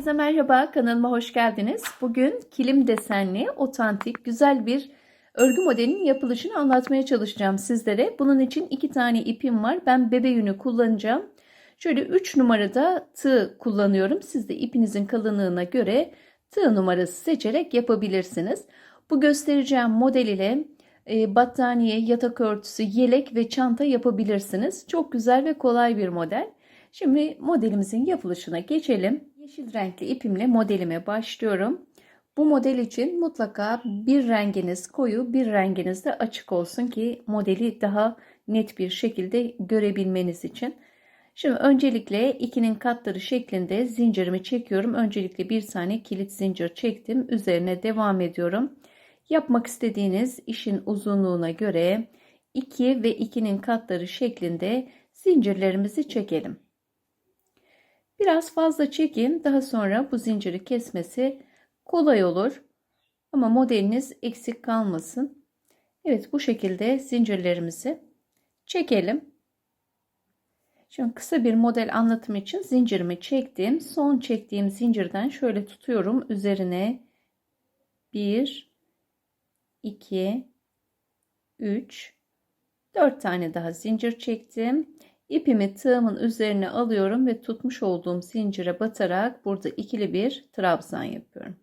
Herkese merhaba, kanalıma hoş geldiniz. Bugün kilim desenli, otantik, güzel bir örgü modelinin yapılışını anlatmaya çalışacağım sizlere. Bunun için iki tane ipim var. Ben bebe yünü kullanacağım. Şöyle 3 numarada tığ kullanıyorum. Siz de ipinizin kalınlığına göre tığ numarası seçerek yapabilirsiniz. Bu göstereceğim model ile e, battaniye, yatak örtüsü, yelek ve çanta yapabilirsiniz. Çok güzel ve kolay bir model. Şimdi modelimizin yapılışına geçelim. Yeşil renkli ipimle modelime başlıyorum. Bu model için mutlaka bir renginiz koyu, bir renginiz de açık olsun ki modeli daha net bir şekilde görebilmeniz için. Şimdi öncelikle ikinin katları şeklinde zincirimi çekiyorum. Öncelikle bir tane kilit zincir çektim. Üzerine devam ediyorum. Yapmak istediğiniz işin uzunluğuna göre 2 ve 2'nin katları şeklinde zincirlerimizi çekelim. Biraz fazla çekin. Daha sonra bu zinciri kesmesi kolay olur. Ama modeliniz eksik kalmasın. Evet bu şekilde zincirlerimizi çekelim. Şimdi kısa bir model anlatım için zincirimi çektim. Son çektiğim zincirden şöyle tutuyorum. Üzerine 1, 2, 3, 4 tane daha zincir çektim. İpimi tığımın üzerine alıyorum ve tutmuş olduğum zincire batarak burada ikili bir trabzan yapıyorum.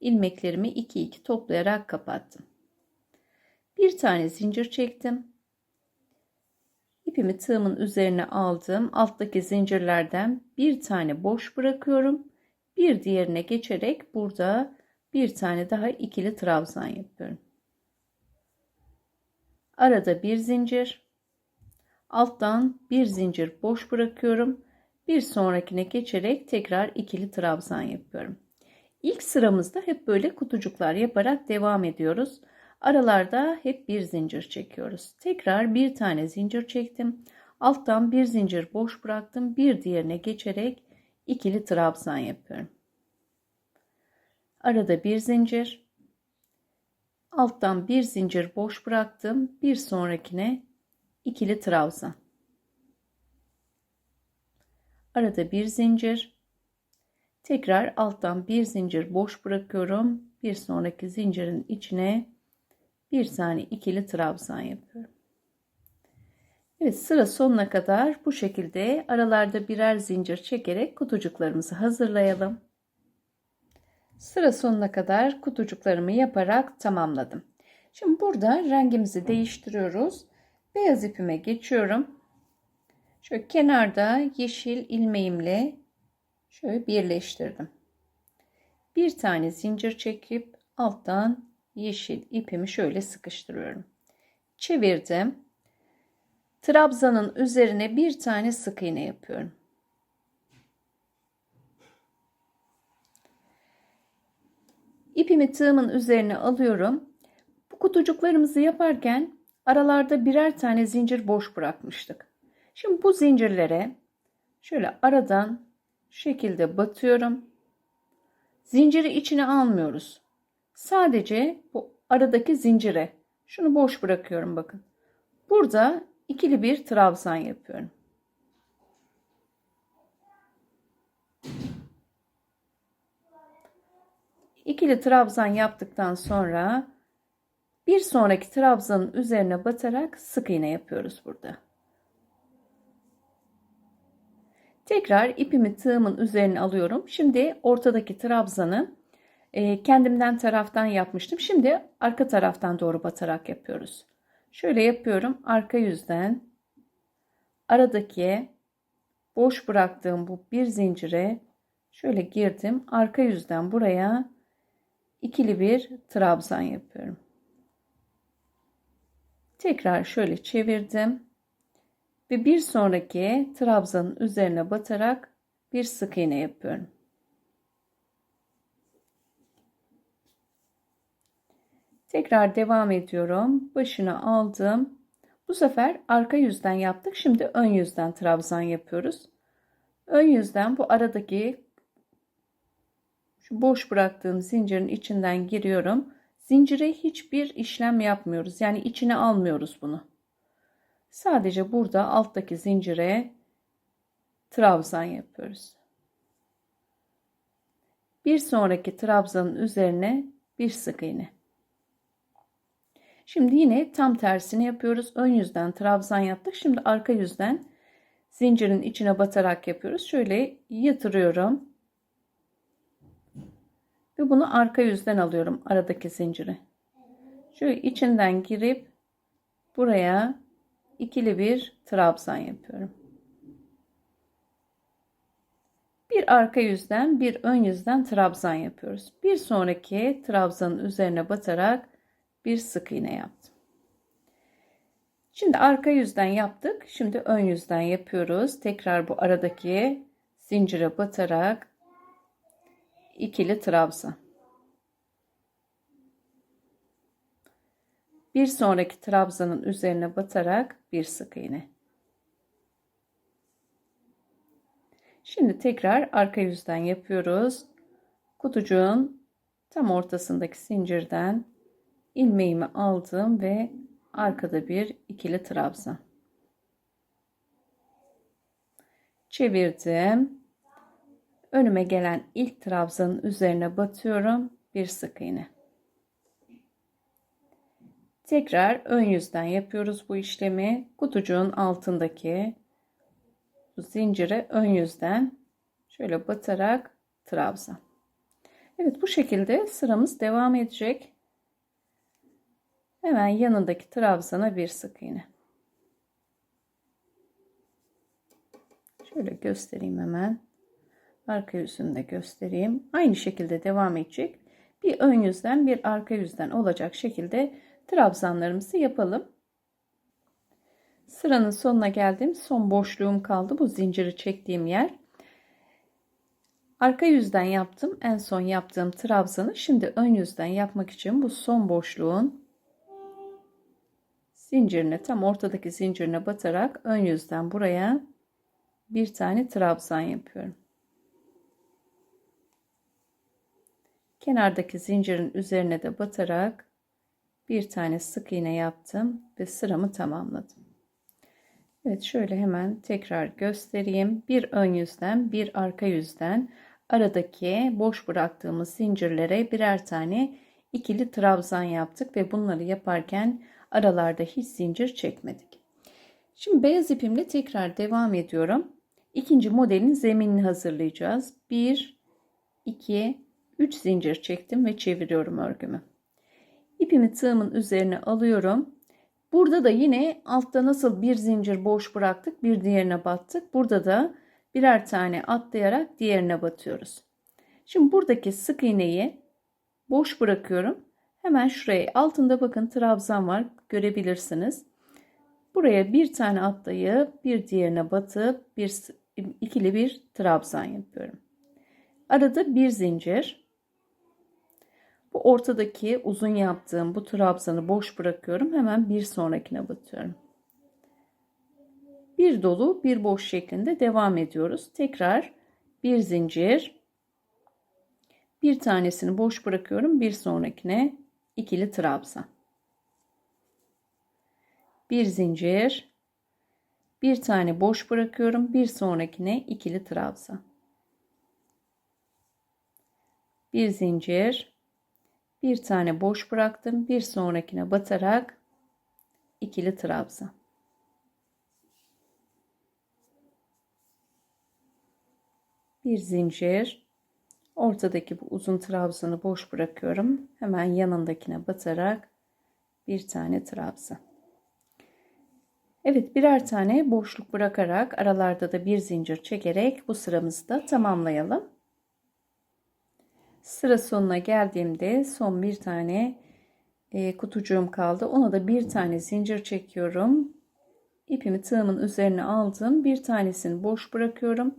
İlmeklerimi 2 2 toplayarak kapattım. Bir tane zincir çektim. İpimi tığımın üzerine aldım. Alttaki zincirlerden bir tane boş bırakıyorum. Bir diğerine geçerek burada bir tane daha ikili trabzan yapıyorum. Arada bir zincir alttan bir zincir boş bırakıyorum. Bir sonrakine geçerek tekrar ikili trabzan yapıyorum. İlk sıramızda hep böyle kutucuklar yaparak devam ediyoruz. Aralarda hep bir zincir çekiyoruz. Tekrar bir tane zincir çektim. Alttan bir zincir boş bıraktım. Bir diğerine geçerek ikili trabzan yapıyorum. Arada bir zincir. Alttan bir zincir boş bıraktım. Bir sonrakine ikili trabzan. Arada bir zincir. Tekrar alttan bir zincir boş bırakıyorum. Bir sonraki zincirin içine bir tane ikili trabzan yapıyorum. Evet sıra sonuna kadar bu şekilde aralarda birer zincir çekerek kutucuklarımızı hazırlayalım. Sıra sonuna kadar kutucuklarımı yaparak tamamladım. Şimdi burada rengimizi değiştiriyoruz. Beyaz ipime geçiyorum. Şöyle kenarda yeşil ilmeğimle şöyle birleştirdim. Bir tane zincir çekip alttan yeşil ipimi şöyle sıkıştırıyorum. Çevirdim. Trabzanın üzerine bir tane sık iğne yapıyorum. İpimi tığımın üzerine alıyorum. Bu kutucuklarımızı yaparken aralarda birer tane zincir boş bırakmıştık. Şimdi bu zincirlere şöyle aradan şekilde batıyorum. Zinciri içine almıyoruz. Sadece bu aradaki zincire şunu boş bırakıyorum bakın. Burada ikili bir trabzan yapıyorum. İkili trabzan yaptıktan sonra bir sonraki trabzanın üzerine batarak sık iğne yapıyoruz burada. Tekrar ipimi tığımın üzerine alıyorum. Şimdi ortadaki trabzanı e, kendimden taraftan yapmıştım. Şimdi arka taraftan doğru batarak yapıyoruz. Şöyle yapıyorum. Arka yüzden aradaki boş bıraktığım bu bir zincire şöyle girdim. Arka yüzden buraya ikili bir trabzan yapıyorum. Tekrar şöyle çevirdim. Ve bir sonraki trabzanın üzerine batarak bir sık iğne yapıyorum. Tekrar devam ediyorum. Başını aldım. Bu sefer arka yüzden yaptık. Şimdi ön yüzden trabzan yapıyoruz. Ön yüzden bu aradaki şu boş bıraktığım zincirin içinden giriyorum. Zincire hiçbir işlem yapmıyoruz. Yani içine almıyoruz bunu. Sadece burada alttaki zincire trabzan yapıyoruz. Bir sonraki trabzanın üzerine bir sık iğne. Şimdi yine tam tersini yapıyoruz. Ön yüzden trabzan yaptık. Şimdi arka yüzden zincirin içine batarak yapıyoruz. Şöyle yatırıyorum. Ve bunu arka yüzden alıyorum aradaki zinciri. Şöyle içinden girip buraya ikili bir trabzan yapıyorum. Bir arka yüzden bir ön yüzden trabzan yapıyoruz. Bir sonraki trabzanın üzerine batarak bir sık iğne yaptım. Şimdi arka yüzden yaptık. Şimdi ön yüzden yapıyoruz. Tekrar bu aradaki zincire batarak ikili trabzan. Bir sonraki trabzanın üzerine batarak bir sık iğne. Şimdi tekrar arka yüzden yapıyoruz. Kutucuğun tam ortasındaki zincirden ilmeğimi aldım ve arkada bir ikili trabzan. Çevirdim. Önüme gelen ilk trabzanın üzerine batıyorum. Bir sık iğne. Tekrar ön yüzden yapıyoruz bu işlemi. Kutucuğun altındaki zincire ön yüzden şöyle batarak trabzan. Evet bu şekilde sıramız devam edecek. Hemen yanındaki trabzana bir sık iğne. Şöyle göstereyim hemen. Arka yüzünü de göstereyim. Aynı şekilde devam edecek. Bir ön yüzden bir arka yüzden olacak şekilde trabzanlarımızı yapalım. Sıranın sonuna geldim. Son boşluğum kaldı. Bu zinciri çektiğim yer. Arka yüzden yaptım. En son yaptığım trabzanı şimdi ön yüzden yapmak için bu son boşluğun zincirine tam ortadaki zincirine batarak ön yüzden buraya bir tane trabzan yapıyorum. Kenardaki zincirin üzerine de batarak bir tane sık iğne yaptım ve sıramı tamamladım. Evet şöyle hemen tekrar göstereyim. Bir ön yüzden bir arka yüzden aradaki boş bıraktığımız zincirlere birer tane ikili trabzan yaptık ve bunları yaparken aralarda hiç zincir çekmedik. Şimdi beyaz ipimle tekrar devam ediyorum. İkinci modelin zeminini hazırlayacağız. 1 2 3 zincir çektim ve çeviriyorum örgümü. İpimi tığımın üzerine alıyorum. Burada da yine altta nasıl bir zincir boş bıraktık bir diğerine battık. Burada da birer tane atlayarak diğerine batıyoruz. Şimdi buradaki sık iğneyi boş bırakıyorum. Hemen şuraya altında bakın trabzan var görebilirsiniz. Buraya bir tane atlayıp bir diğerine batıp bir ikili bir trabzan yapıyorum. Arada bir zincir. Bu ortadaki uzun yaptığım bu trabzanı boş bırakıyorum. Hemen bir sonrakine batıyorum. Bir dolu bir boş şeklinde devam ediyoruz. Tekrar bir zincir. Bir tanesini boş bırakıyorum. Bir sonrakine ikili trabzan. Bir zincir. Bir tane boş bırakıyorum. Bir sonrakine ikili trabzan. Bir zincir bir tane boş bıraktım. Bir sonrakine batarak ikili trabzan. Bir zincir. Ortadaki bu uzun trabzanı boş bırakıyorum. Hemen yanındakine batarak bir tane trabzan. Evet birer tane boşluk bırakarak aralarda da bir zincir çekerek bu sıramızı da tamamlayalım. Sıra sonuna geldiğimde son bir tane e, kutucuğum kaldı. Ona da bir tane zincir çekiyorum. İpimi tığımın üzerine aldım. Bir tanesini boş bırakıyorum.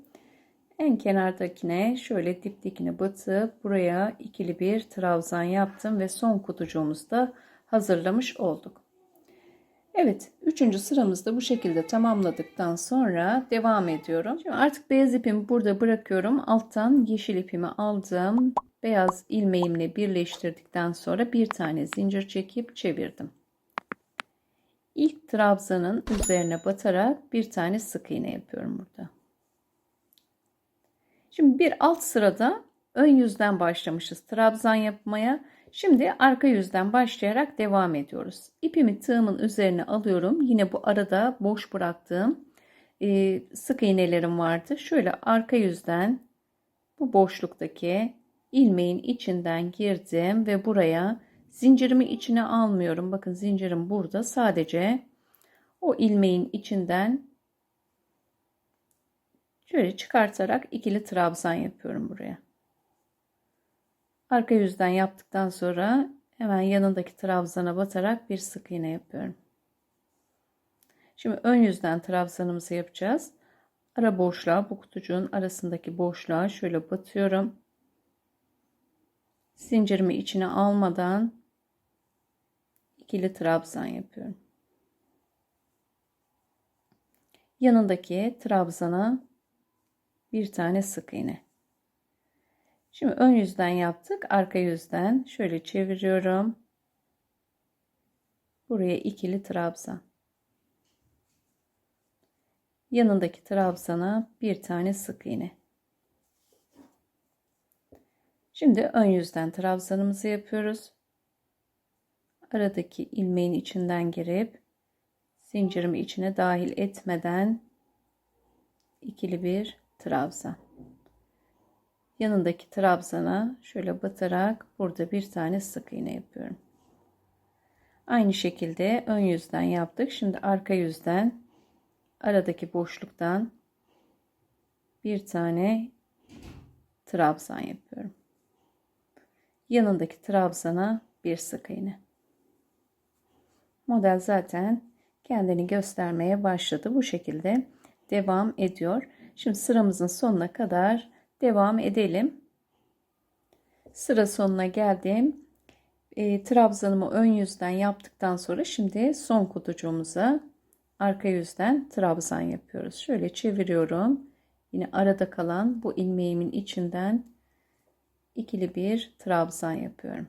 En kenardakine şöyle dipdikine batıp buraya ikili bir trabzan yaptım ve son kutucuğumuzu da hazırlamış olduk. Evet, üçüncü sıramızda bu şekilde tamamladıktan sonra devam ediyorum. Şimdi artık beyaz ipimi burada bırakıyorum. Alttan yeşil ipimi aldım beyaz ilmeğimle birleştirdikten sonra bir tane zincir çekip çevirdim. İlk trabzanın üzerine batarak bir tane sık iğne yapıyorum burada. Şimdi bir alt sırada ön yüzden başlamışız trabzan yapmaya. Şimdi arka yüzden başlayarak devam ediyoruz. İpimi tığımın üzerine alıyorum. Yine bu arada boş bıraktığım e, sık iğnelerim vardı. Şöyle arka yüzden bu boşluktaki ilmeğin içinden girdim ve buraya zincirimi içine almıyorum. Bakın zincirim burada. Sadece o ilmeğin içinden şöyle çıkartarak ikili trabzan yapıyorum buraya. Arka yüzden yaptıktan sonra hemen yanındaki trabzana batarak bir sık iğne yapıyorum. Şimdi ön yüzden trabzanımızı yapacağız. Ara boşluğa bu kutucuğun arasındaki boşluğa şöyle batıyorum. Zincirimi içine almadan ikili trabzan yapıyorum. Yanındaki trabzana bir tane sık iğne. Şimdi ön yüzden yaptık. Arka yüzden şöyle çeviriyorum. Buraya ikili trabzan. Yanındaki trabzana bir tane sık iğne. Şimdi ön yüzden trabzanımızı yapıyoruz. Aradaki ilmeğin içinden girip zincirimi içine dahil etmeden ikili bir trabzan. Yanındaki trabzana şöyle batarak burada bir tane sık iğne yapıyorum. Aynı şekilde ön yüzden yaptık. Şimdi arka yüzden aradaki boşluktan bir tane trabzan yapıyorum. Yanındaki trabzana bir sık iğne. Model zaten kendini göstermeye başladı. Bu şekilde devam ediyor. Şimdi sıramızın sonuna kadar devam edelim. Sıra sonuna geldim. E, trabzanımı ön yüzden yaptıktan sonra şimdi son kutucuğumuza arka yüzden trabzan yapıyoruz. Şöyle çeviriyorum. Yine arada kalan bu ilmeğimin içinden ikili bir trabzan yapıyorum.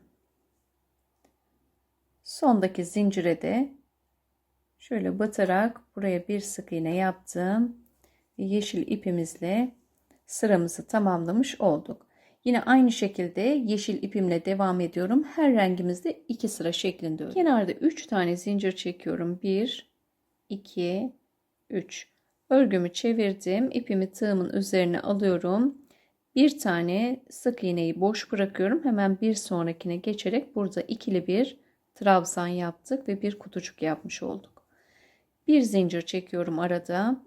Sondaki zincire de şöyle batarak buraya bir sık iğne yaptım. Yeşil ipimizle sıramızı tamamlamış olduk. Yine aynı şekilde yeşil ipimle devam ediyorum. Her rengimizde iki sıra şeklinde. Kenarda 3 tane zincir çekiyorum. 1 2 3 Örgümü çevirdim. İpimi tığımın üzerine alıyorum. Bir tane sık iğneyi boş bırakıyorum. Hemen bir sonrakine geçerek burada ikili bir trabzan yaptık ve bir kutucuk yapmış olduk. Bir zincir çekiyorum arada.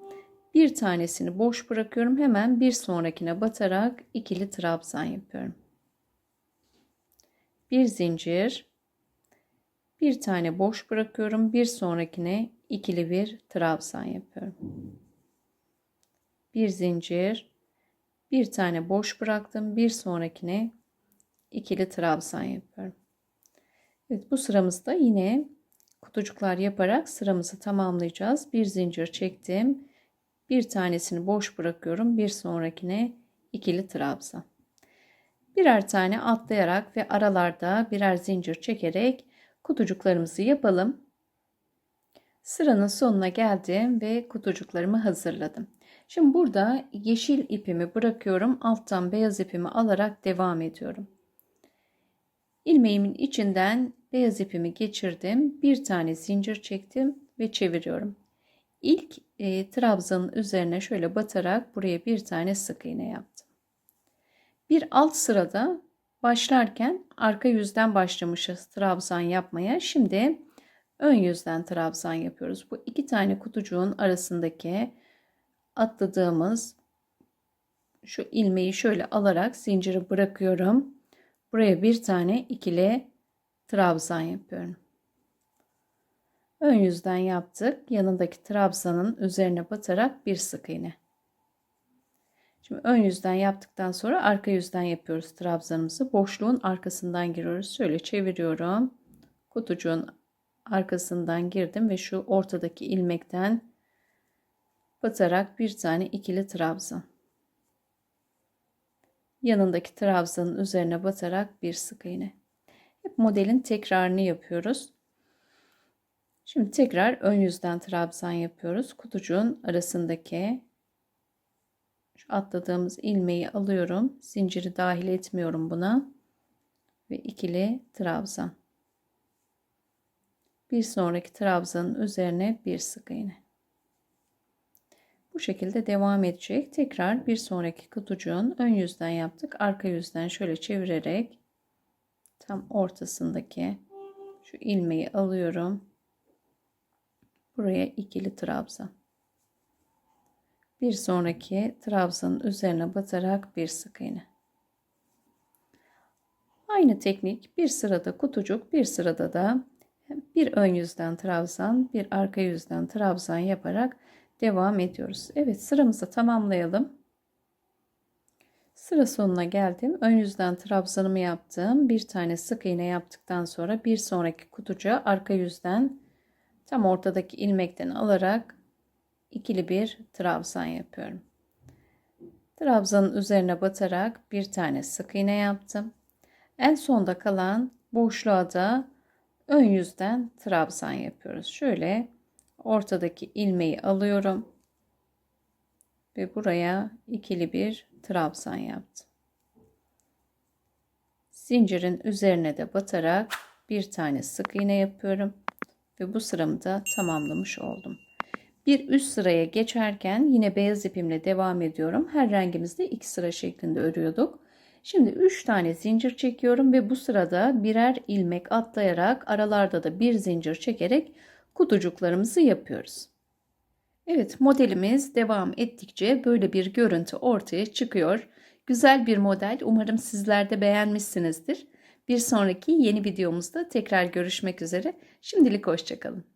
Bir tanesini boş bırakıyorum. Hemen bir sonrakine batarak ikili trabzan yapıyorum. Bir zincir. Bir tane boş bırakıyorum. Bir sonrakine ikili bir trabzan yapıyorum. Bir zincir. Bir tane boş bıraktım. Bir sonrakine ikili trabzan yapıyorum. Evet bu sıramızda yine kutucuklar yaparak sıramızı tamamlayacağız. Bir zincir çektim bir tanesini boş bırakıyorum. Bir sonrakine ikili trabzan. Birer tane atlayarak ve aralarda birer zincir çekerek kutucuklarımızı yapalım. Sıranın sonuna geldim ve kutucuklarımı hazırladım. Şimdi burada yeşil ipimi bırakıyorum. Alttan beyaz ipimi alarak devam ediyorum. İlmeğimin içinden beyaz ipimi geçirdim. Bir tane zincir çektim ve çeviriyorum. İlk e, trabzanın üzerine şöyle batarak buraya bir tane sık iğne yaptım. Bir alt sırada başlarken arka yüzden başlamışız trabzan yapmaya. Şimdi ön yüzden trabzan yapıyoruz. Bu iki tane kutucuğun arasındaki atladığımız şu ilmeği şöyle alarak zinciri bırakıyorum. Buraya bir tane ikili trabzan yapıyorum. Ön yüzden yaptık. Yanındaki trabzanın üzerine batarak bir sık iğne. Şimdi ön yüzden yaptıktan sonra arka yüzden yapıyoruz trabzanımızı. Boşluğun arkasından giriyoruz. Şöyle çeviriyorum. Kutucuğun arkasından girdim ve şu ortadaki ilmekten batarak bir tane ikili trabzan. Yanındaki trabzanın üzerine batarak bir sık iğne. Hep modelin tekrarını yapıyoruz. Şimdi tekrar ön yüzden trabzan yapıyoruz. Kutucuğun arasındaki Şu atladığımız ilmeği alıyorum. Zinciri dahil etmiyorum buna. Ve ikili trabzan. Bir sonraki trabzanın üzerine bir sık iğne. Bu şekilde devam edecek. Tekrar bir sonraki kutucuğun ön yüzden yaptık. Arka yüzden şöyle çevirerek tam ortasındaki şu ilmeği alıyorum. Buraya ikili trabzan. Bir sonraki trabzanın üzerine batarak bir sık iğne. Aynı teknik bir sırada kutucuk, bir sırada da bir ön yüzden trabzan, bir arka yüzden trabzan yaparak devam ediyoruz. Evet sıramızı tamamlayalım. Sıra sonuna geldim. Ön yüzden trabzanımı yaptım. Bir tane sık iğne yaptıktan sonra bir sonraki kutucuğa arka yüzden tam ortadaki ilmekten alarak ikili bir trabzan yapıyorum. Trabzanın üzerine batarak bir tane sık iğne yaptım. En sonda kalan boşluğa da ön yüzden trabzan yapıyoruz. Şöyle ortadaki ilmeği alıyorum ve buraya ikili bir trabzan yaptım. Zincirin üzerine de batarak bir tane sık iğne yapıyorum ve bu sıramı da tamamlamış oldum. Bir üst sıraya geçerken yine beyaz ipimle devam ediyorum. Her rengimizde iki sıra şeklinde örüyorduk. Şimdi 3 tane zincir çekiyorum ve bu sırada birer ilmek atlayarak aralarda da bir zincir çekerek kutucuklarımızı yapıyoruz. Evet modelimiz devam ettikçe böyle bir görüntü ortaya çıkıyor. Güzel bir model. Umarım sizler de beğenmişsinizdir. Bir sonraki yeni videomuzda tekrar görüşmek üzere. Şimdilik hoşçakalın.